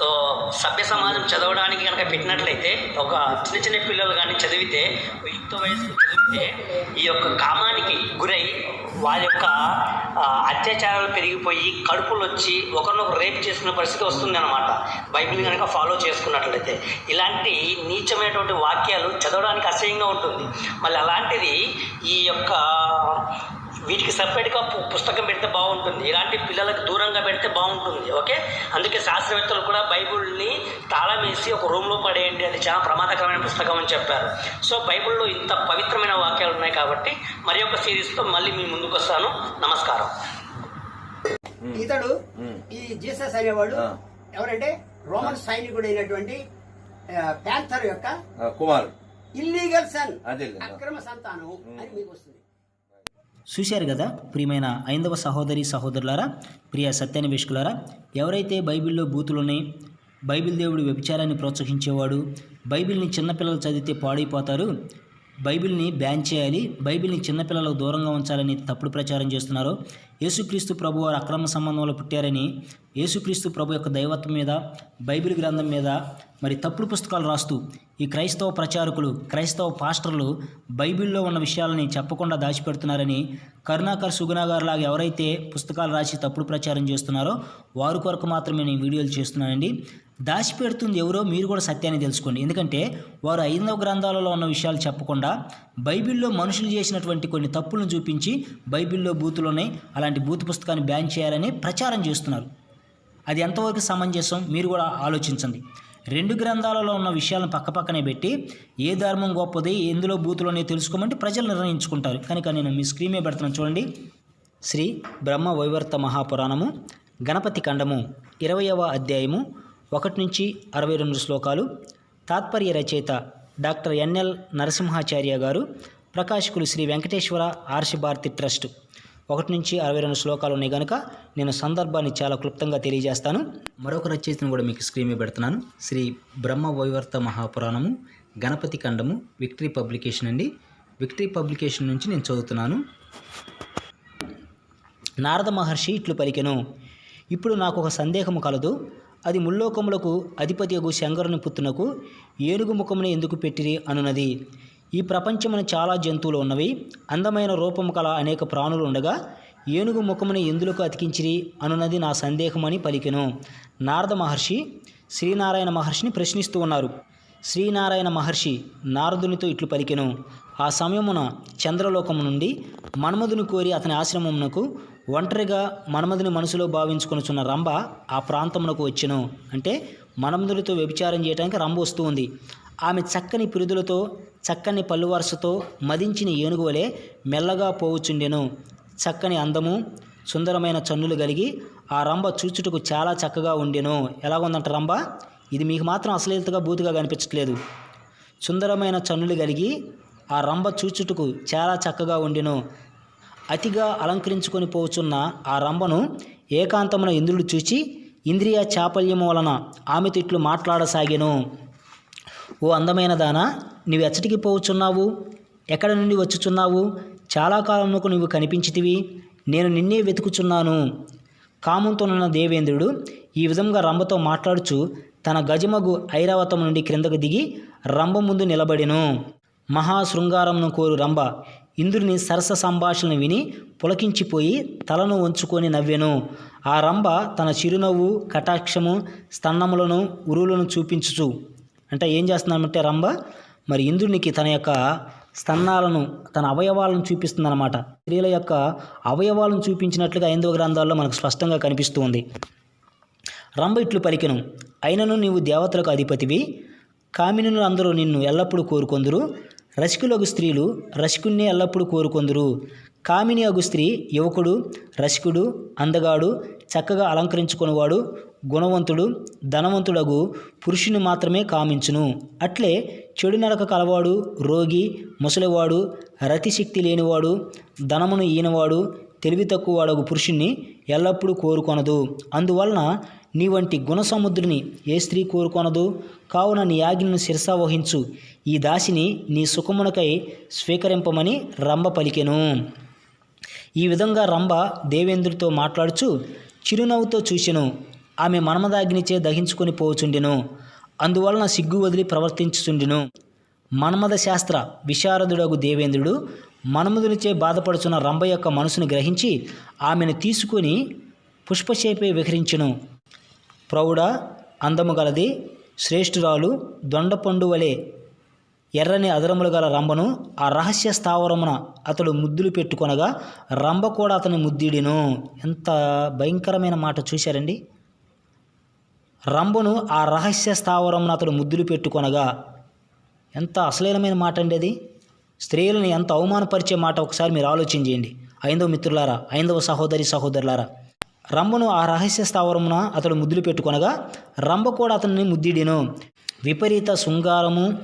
So సభ్య సమాజం చదవడానికి కనుక పెట్టినట్లయితే ఒక చిన్న చిన్న పిల్లలు కానీ చదివితే యుక్త వయసు చదివితే ఈ యొక్క కామానికి గురై వారి యొక్క అత్యాచారాలు పెరిగిపోయి కడుపులు వచ్చి ఒకరినొకరు రేపు చేసుకునే పరిస్థితి వస్తుంది అనమాట బైబిల్ కనుక ఫాలో చేసుకున్నట్లయితే. ఇలాంటి నీచమైనటువంటి వాక్యాలు చదవడానికి అసహ్యంగా ఉంటుంది. మళ్ళీ అలాంటిది ఈ యొక్క వీటికి సపరేట్గా పుస్తకం పెడితే బాగుంటుంది. ఇలాంటి పిల్లలకు దూరంగా పెడితే బాగుంటుంది. ఓకే? అందుకే శాస్త్రవేత్తలు కూడా బైబిల్ని తాళం వేసి ఒక రూమ్లో పడేయండి. అది చాలా ప్రమాదకరమైన పుస్తకం అని చెప్పారు. సో బైబిల్లో ఇంత పవిత్రమైన వాక్యాలు ఉన్నాయి కాబట్టి మరి ఒక సిరీస్తో మళ్ళీ మీ ముందుకు వస్తాను. నమస్కారం. ఇతడు ఈ జీసస్ అనేవాడు. ఎవరంటే? రోమన్ సైనికుడు అయినటువంటి ప్యాంథర్ యొక్క కుమార్ ఇల్లీగల్ సన్ అదే అక్రమ సంతానం అని మీకు వస్తుంది. చూశారు కదా ప్రియమైన ఐందవ సహోదరి సహోదరులారా ప్రియ సత్యాన్వేషకులారా ఎవరైతే బైబిల్లో బూతులని బైబిల్ దేవుడు వ్యభిచారాన్ని ప్రోత్సహించేవాడు బైబిల్ని చిన్నపిల్లలు చదివితే పాడైపోతారు బైబిల్ని బ్యాన్ చేయాలి బైబిల్ని చిన్నపిల్లలకు దూరంగా ఉంచాలని తప్పుడు ప్రచారం చేస్తున్నారు. యేసుక్రీస్తు ప్రభు వారు అక్రమ సంబంధంలో పుట్టారని యేసుక్రీస్తు ప్రభు యొక్క దైవత్వం మీద బైబిల్ గ్రంథం మీద మరి తప్పుడు పుస్తకాలు రాస్తూ ఈ క్రైస్తవ ప్రచారకులు క్రైస్తవ పాస్టర్లు బైబిల్లో ఉన్న విషయాలని చెప్పకుండా దాచిపెడుతున్నారని కరుణాకర్ సుగుణాగారు లాగా ఎవరైతే పుస్తకాలు రాసి తప్పుడు ప్రచారం చేస్తున్నారో వారి కొరకు మాత్రమే నేను వీడియోలు చేస్తున్నానండి. దాచిపెడుతుంది ఎవరో మీరు కూడా సత్యాన్ని తెలుసుకోండి. ఎందుకంటే వారు ఐదవ గ్రంథాలలో ఉన్న విషయాలు చెప్పకుండా బైబిల్లో మనుషులు చేసినటువంటి కొన్ని తప్పులను చూపించి బైబిల్లో బూతులున్నాయి. అలాంటి బూత్ పుస్తకాన్ని బ్యాన్ చేయాలని ప్రచారం చేస్తున్నారు. అది ఎంతవరకు సమంజసం? మీరు కూడా ఆలోచించండి. రెండు గ్రంథాలలో ఉన్న విషయాలను పక్కపక్కనే పెట్టి ఏ ధర్మం గొప్పది ఎందులో బూతులోనే తెలుసుకోమంటే ప్రజలు నిర్ణయించుకుంటారు. కనుక నేను మీ స్క్రీన్ మీద పెడుతున్నాను చూడండి. శ్రీ బ్రహ్మ వైవర్త మహాపురాణము గణపతి ఖండము ఇరవయవ అధ్యాయము ఒకటి నుంచి అరవై రెండు శ్లోకాలు. తాత్పర్య రచయిత డాక్టర్ ఎన్ఎల్ నరసింహాచార్య గారు ప్రకాశకులు శ్రీ వెంకటేశ్వర ఆర్షభారతి ట్రస్ట్. ఒకటి నుంచి అరవై రెండు శ్లోకాలు ఉన్నాయి కనుక నేను సందర్భాన్ని చాలా క్లుప్తంగా తెలియజేస్తాను. మరొక రచయితను కూడా మీకు స్క్రీన్ మీద పెడుతున్నాను. శ్రీ బ్రహ్మ వైవర్త మహాపురాణము గణపతి ఖండము విక్టరీ పబ్లికేషన్ అండి. విక్టరీ పబ్లికేషన్ నుంచి నేను చదువుతున్నాను. నారద మహర్షి ఇట్లు పలికెను ఇప్పుడు నాకు ఒక సందేహము కలదు. అది ముల్లోకములకు అధిపతియగు శంకరుని పుత్తునకు ఏనుగు ముఖమున ఎందుకు పెట్టిరి అనున్నది. ఈ ప్రపంచమున చాలా జంతువులు ఉన్నవి. అందమైన రూపము కల అనేక ప్రాణులు ఉండగా ఏనుగు ముఖమున ఎందులకు అతికించిరి అనున్నది నా సందేహమని పలికెను. నారద మహర్షి శ్రీనారాయణ మహర్షిని ప్రశ్నిస్తూ ఉన్నారు. శ్రీనారాయణ మహర్షి నారదునితో ఇట్లు పలికెను. ఆ సమయమున చంద్రలోకము నుండి మన్మధుని కోరి అతని ఆశ్రమమునకు ఒంటరిగా మన్మధుని మనసులో భావించుకొనుచున్న రంభ ఆ ప్రాంతమునకు వచ్చెను. అంటే మన్మధునితో వ్యభిచారం చేయడానికి రంభ వస్తూ ఉంది. ఆమె చక్కని పిరుదులతో చక్కని పల్లువరసతో మదించిన ఏనుగు వలె మెల్లగా పోవుచుండెను. చక్కని అందము సుందరమైన చన్నులు కలిగి ఆ రంభ చూచుటకు చాలా చక్కగా ఉండెను. ఎలా ఉందంట రంభ? ఇది మీకు మాత్రం అశ్లీలతగా బూతుగా కనిపించట్లేదు. సుందరమైన చన్నులు కలిగి ఆ రంభ చూచుటకు చాలా చక్కగా ఉండెను. అతిగా అలంకరించుకొని పోచున్న ఆ రంభను ఏకాంతమున ఇంద్రుడు చూచి ఇంద్రియ చాపల్యము వలన ఆమెతో ఇట్లు మాట్లాడసాగాను. ఓ అందమైన దానా నీవు ఎచ్చటికి పోవుచున్నావు ఎక్కడ నుండి వచ్చుచున్నావు? చాలా కాలంలో నువ్వు కనిపించితివి. నేను నిన్నే వెతుకుచున్నాను. కామంతోనున్న దేవేంద్రుడు ఈ విధంగా రంభతో మాట్లాడుచు తన గజమగు ఐరావతం నుండి క్రిందకు దిగి రంభ ముందు నిలబడెను. మహాశృంగారంను కోరు రంభ. ఇంద్రుని సరస సంభాషణను విని పులకించిపోయి తలను వంచుకొని నవ్వెను. ఆ రంభ తన చిరునవ్వు కటాక్షము స్తన్నములను ఉరువులను చూపించుచు. అంటే ఏం చేస్తున్నామంటే రంభ మరి ఇంద్రునికి తన యొక్క స్తన్నాలను తన అవయవాలను చూపిస్తుందన్నమాట. స్త్రీల యొక్క అవయవాలను చూపించినట్లుగా ఐదవ గ్రంథాల్లో మనకు స్పష్టంగా కనిపిస్తుంది రంభ ఇట్లు పలికెను. అయినను నీవు దేవతలకు అధిపతివి. కామినులు అందరూ నిన్ను ఎల్లప్పుడూ కోరుకొందురు. రసికులగు స్త్రీలు రసికుణ్ణి ఎల్లప్పుడూ కోరుకొందురు. కామిని అగు స్త్రీ యువకుడు రసికుడు అందగాడు చక్కగా అలంకరించుకునేవాడు గుణవంతుడు ధనవంతుడగు పురుషుని మాత్రమే కామించును. అట్లే చెడు నడక కలవాడు రోగి ముసలివాడు రతిశక్తి లేనివాడు ధనమును ఈనవాడు తెలివి తక్కువ వాడగు పురుషుణ్ణి ఎల్లప్పుడూ కోరుకొనదు. అందువలన నీ వంటి గుణసముద్రుని ఏ స్త్రీ కోరుకొనదు? కావున నీ ఆజ్ఞను శిరసా వహించు. ఈ దాసిని నీ సుఖమునకై స్వీకరింపమని రంభ పలికెను. ఈ విధంగా రంభ దేవేంద్రుడితో మాట్లాడుచు చిరునవ్వుతో చూసెను ఆమె మన్మదాగ్నిచే దహించుకొని పోచుండెను. అందువలన సిగ్గు వదిలి ప్రవర్తించుచుండెను. మన్మద శాస్త్ర విశారదుడగు దేవేంద్రుడు మన్మధునిచే బాధపడుచున్న రంభ యొక్క మనసును గ్రహించి ఆమెను తీసుకొని పుష్పశేపే విహరించును. ప్రౌఢ అందము గలది శ్రేష్ఠురాలు దొండపండు వలె ఎర్రని అదరములు గల రంభను ఆ రహస్య స్థావరమున అతడు ముద్దులు పెట్టుకొనగా రంభ కూడా అతని ముద్దిడిను. ఎంత భయంకరమైన మాట చూశారండి. రంభను ఆ రహస్య స్థావరమున అతడు ముద్దులు పెట్టుకొనగా ఎంత అశ్లీలమైన మాట అండి అది. స్త్రీలను ఎంత అవమానపరిచే మాట ఒకసారి మీరు ఆలోచన చేయండి. ఐందవ మిత్రులారా ఐందవ సహోదరి సహోదరులారా రంభను ఆ రహస్య స్థావరమున అతడు ముద్దులు పెట్టుకొనగా రంభ కూడా అతన్ని ముద్దిడిను. విపరీత శృంగారము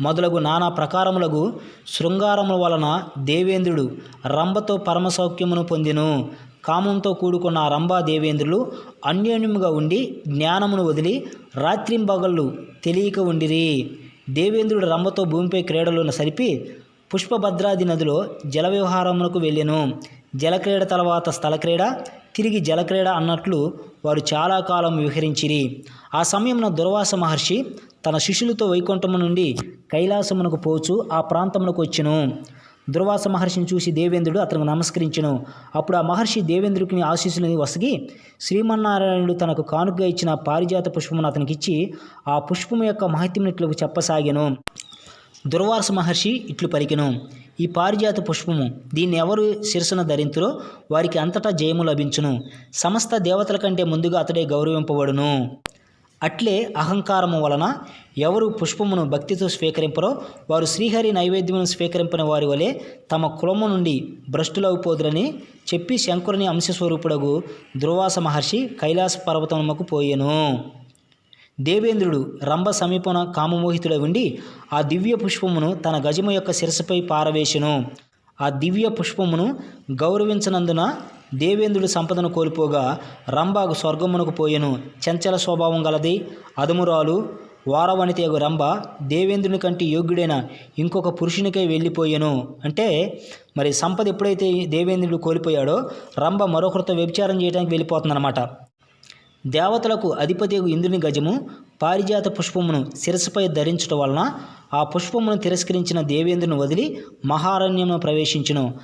మొదలగు నానా ప్రకారములకు శృంగారముల వలన దేవేంద్రుడు రంభతో పరమసౌఖ్యమును పొందెను. కామంతో కూడుకున్న రంభా దేవేంద్రులు అన్యోన్యముగా ఉండి జ్ఞానమును వదిలి రాత్రింబగళ్ళు తెలియక ఉండిరి. దేవేంద్రుడు రంభతో భూమిపై క్రీడలను సరిపి పుష్పభద్రాది నదిలో జల వ్యవహారమునకు వెళ్ళెను. జలక్రీడ తర్వాత స్థలక్రీడ తిరిగి జలక్రీడ అన్నట్లు వారు చాలా కాలం విహరించిరి ఆ సమయంలో దుర్వాస మహర్షి తన శిష్యులతో వైకుంఠము నుండి కైలాసమునకు పోచు ఆ ప్రాంతమునకు వచ్చెను. దుర్వాస మహర్షిని చూసి దేవేంద్రుడు అతనికి నమస్కరించెను. అప్పుడు ఆ మహర్షి దేవేంద్రుడికి ఆశీస్సులని వసగి శ్రీమన్నారాయణుడు తనకు కానుకగా ఇచ్చిన పారిజాత పుష్పమును అతనికిచ్చి ఆ పుష్పము యొక్క మహత్యమునిట్లకు చెప్పసాగాను. దుర్వాస మహర్షి ఇట్లు పలికెను. ఈ పారిజాత పుష్పము దీన్ని ఎవరు శిరసన ధరింతురో వారికి అంతటా జయము లభించును. సమస్త దేవతల కంటే ముందుగా అతడే గౌరవింపబడును. అట్లే అహంకారము వలన ఎవరు పుష్పమును భక్తితో స్వీకరింపరో వారు శ్రీహరి నైవేద్యమును స్వీకరింపని వారి వలె తమ కులము నుండి భ్రష్టులవుపోదురని చెప్పి శంకరుని అంశస్వరూపుడగు దుర్వాస మహర్షి కైలాస పర్వతమునకు పోయెను. దేవేంద్రుడు రంభ సమీపన కామమోహితుడై ఉండి ఆ దివ్య పుష్పమును తన గజము యొక్క శిరస్సుపై పారవేశెను. ఆ దివ్య పుష్పమును గౌరవించనందున దేవేంద్రుడు సంపదను కోల్పోగా రంభకు స్వర్గమునకు పోయెను. చంచల స్వభావం గలది అదుమురాలు వారవనితేగు రంభ దేవేంద్రుని కంటే యోగ్యుడైన ఇంకొక పురుషునికై వెళ్ళిపోయెను. అంటే మరి సంపద ఎప్పుడైతే దేవేంద్రుడు కోల్పోయాడో రంభ మరొకరితో వ్యభిచారం చేయడానికి వెళ్ళిపోతుందన్నమాట. దేవతలకు అధిపతి ఇంద్రుని గజము పారిజాత పుష్పమును శిరస్సుపై ధరించటం వలన ఆ పుష్పమును తిరస్కరించిన దేవేంద్రుని వదిలి మహారణ్యమును ప్రవేశించును.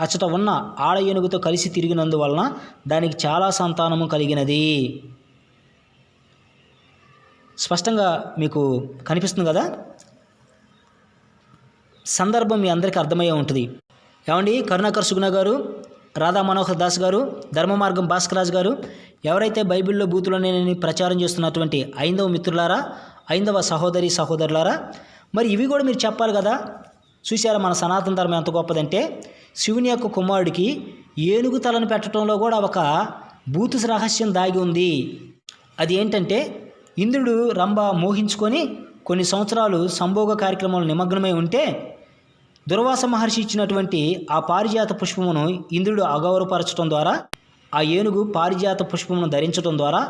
అచట ఉన్న ఆడ ఏనుగుతో కలిసి తిరిగినందువలన దానికి చాలా సంతానము కలిగినది. స్పష్టంగా మీకు కనిపిస్తుంది కదా? సందర్భం మీ అందరికీ అర్థమయ్యే ఉంటుంది. ఏమండి? కరుణాకర్ సుగుణ గారు రాధా మనోహర్ దాస్ గారు ధర్మ మార్గం భాస్కరాజ్ గారు ఎవరైతే బైబిల్లో బూతులనేని ప్రచారం చేస్తున్నటువంటి ఐందవ మిత్రులారా ఐందవ సహోదరి సహోదరులారా మరి ఇవి కూడా మీరు చెప్పాలి కదా? చూసారా మన సనాతన ధర్మం ఎంత గొప్పదంటే శివుని యొక్క కుమారుడికి ఏనుగు తలను పెట్టడంలో కూడా ఒక బూతు రహస్యం దాగి ఉంది. అది ఏంటంటే ఇంద్రుడు రంభ మోహించుకొని కొన్ని సంవత్సరాలు సంభోగ కార్యక్రమంలో నిమగ్నమై ఉంటే దుర్వాస మహర్షి ఇచ్చినటువంటి ఆ పారిజాత పుష్పమును ఇంద్రుడు అగౌరవపరచడం ద్వారా ఆ ఏనుగు పారిజాత పుష్పమును ధరించడం ద్వారా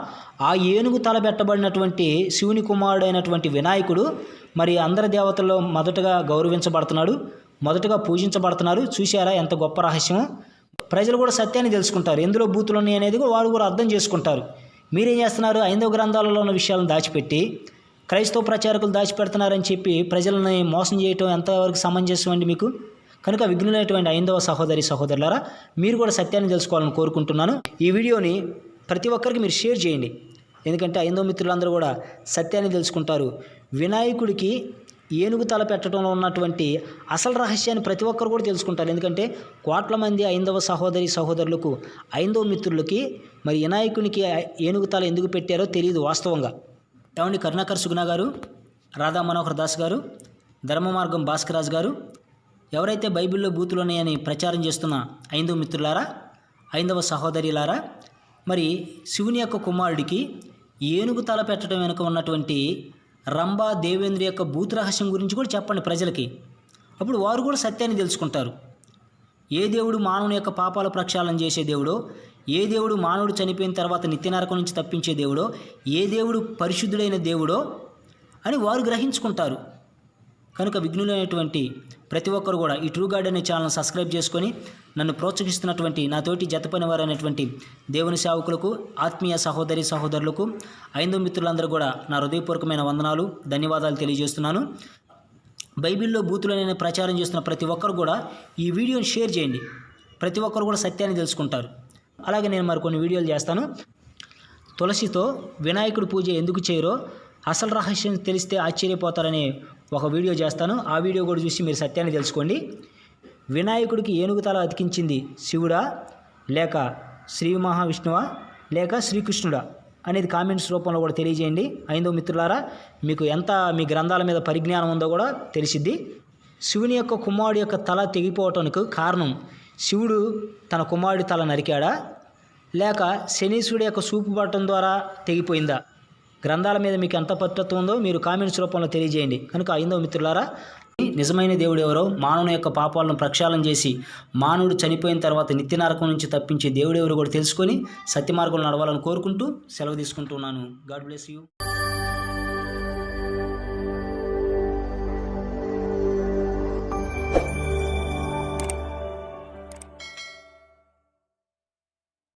ఆ ఏనుగు తలబెట్టబడినటువంటి శివుని కుమారుడైనటువంటి వినాయకుడు మరి అందరి దేవతల్లో మొదటగా గౌరవించబడుతున్నాడు మొదటగా పూజించబడుతున్నారు చూశారా ఎంత గొప్ప రహస్యం ప్రజలు కూడా సత్యాన్ని తెలుసుకుంటారు. ఎందులో బూతులు ఉన్నాయి అనేది కూడా వారు కూడా అర్థం చేసుకుంటారు. మీరేం చేస్తున్నారు? ఐదవ గ్రంథాలలో ఉన్న విషయాలను దాచిపెట్టి క్రైస్తవ ప్రచారకులు దాచిపెడుతున్నారని చెప్పి ప్రజలని మోసం చేయటం ఎంతవరకు సమంజసం అండి మీకు? కనుక విఘ్నులైనటువంటి ఐదవ సహోదరి సహోదరులారా మీరు కూడా సత్యాన్ని తెలుసుకోవాలని కోరుకుంటున్నాను. ఈ వీడియోని ప్రతి ఒక్కరికి మీరు షేర్ చేయండి. ఎందుకంటే ఐదవ మిత్రులందరూ కూడా సత్యాన్ని తెలుసుకుంటారు. వినాయకుడికి ఏనుగు తల పెట్టడంలో ఉన్నటువంటి అసలు రహస్యాన్ని ప్రతి ఒక్కరు కూడా తెలుసుకుంటారు. ఎందుకంటే కోట్ల మంది ఐందవ సహోదరి సహోదరులకు ఐందవ మిత్రులకి మరి వినాయకునికి ఏనుగు తల ఎందుకు పెట్టారో తెలియదు వాస్తవంగా. ఏమండి కరుణాకర్ సుగుణ గారు రాధా మనోహర్ దాస్ గారు ధర్మ మార్గం భాస్కరాజ్ గారు ఎవరైతే బైబిల్లో బూతులు ఉన్నాయని ప్రచారం చేస్తున్న ఐందవ మిత్రులారా ఐందవ సహోదరిలారా మరి శివుని యొక్క కుమారుడికి ఏనుగు తల పెట్టడం వెనుక ఉన్నటువంటి రంభా దేవేంద్ర యొక్క భూత రహస్యం గురించి కూడా చెప్పండి ప్రజలకి. అప్పుడు వారు కూడా సత్యాన్ని తెలుసుకుంటారు. ఏ దేవుడు మానవుని యొక్క పాపాల ప్రక్షాళన చేసే దేవుడో ఏ దేవుడు మానవుడు చనిపోయిన తర్వాత నిత్య నరకం నుంచి తప్పించే దేవుడో ఏ దేవుడు పరిశుద్ధుడైన దేవుడో అని వారు గ్రహించుకుంటారు. కనుక విఘ్నులైనటువంటి ప్రతి ఒక్కరు కూడా ఈ ట్రూ గార్డ్ అనే ఛానల్ సబ్స్క్రైబ్ చేసుకొని నన్ను ప్రోత్సహిస్తున్నటువంటి నాతోటి జతపని జత దేవుని సేవకులకు ఆత్మీయ సహోదరి సహోదరులకు ఐదు మిత్రులందరూ కూడా నా హృదయపూర్వకమైన వందనాలు ధన్యవాదాలు తెలియజేస్తున్నాను. బైబిల్లో బూతులనే ప్రచారం చేస్తున్న ప్రతి ఒక్కరు కూడా ఈ వీడియోని షేర్ చేయండి. ప్రతి ఒక్కరు కూడా సత్యాన్ని తెలుసుకుంటారు. అలాగే నేను మరికొన్ని వీడియోలు చేస్తాను. తులసితో వినాయకుడు పూజ ఎందుకు చేయరో అసలు రహస్యం తెలిస్తే ఆశ్చర్యపోతారని ఒక వీడియో చేస్తాను. ఆ వీడియో కూడా చూసి మీరు సత్యాన్ని తెలుసుకోండి. వినాయకుడికి ఏనుగు తల అతికించింది శివుడా లేక శ్రీ మహావిష్ణువా లేక శ్రీకృష్ణుడా అనేది కామెంట్స్ రూపంలో కూడా తెలియజేయండి. ఐదో మిత్రులారా మీకు ఎంత మీ గ్రంథాల మీద పరిజ్ఞానం ఉందో కూడా తెలిసిద్ది. శివుని యొక్క కుమారుడు యొక్క తల తెగిపోవటానికి కారణం శివుడు తన కుమారుడి తల నరికాడా? లేక శనీశ్వరుడి యొక్క సూపు పట్టడం ద్వారా తెగిపోయిందా? గ్రంథాల మీద మీకు ఎంత పట్టత్వం ఉందో మీరు కామెంట్స్ రూపంలో తెలియజేయండి. కనుక అయిందో మిత్రులారా నిజమైన దేవుడు ఎవరో? మానవుని యొక్క పాపాలను ప్రక్షాళన చేసి మానవుడు చనిపోయిన తర్వాత నిత్య నరకం నుంచి తప్పించే దేవుడు ఎవరు కూడా తెలుసుకొని సత్యమార్గంలో నడవాలని కోరుకుంటూ సెలవు తీసుకుంటున్నాను. God bless you.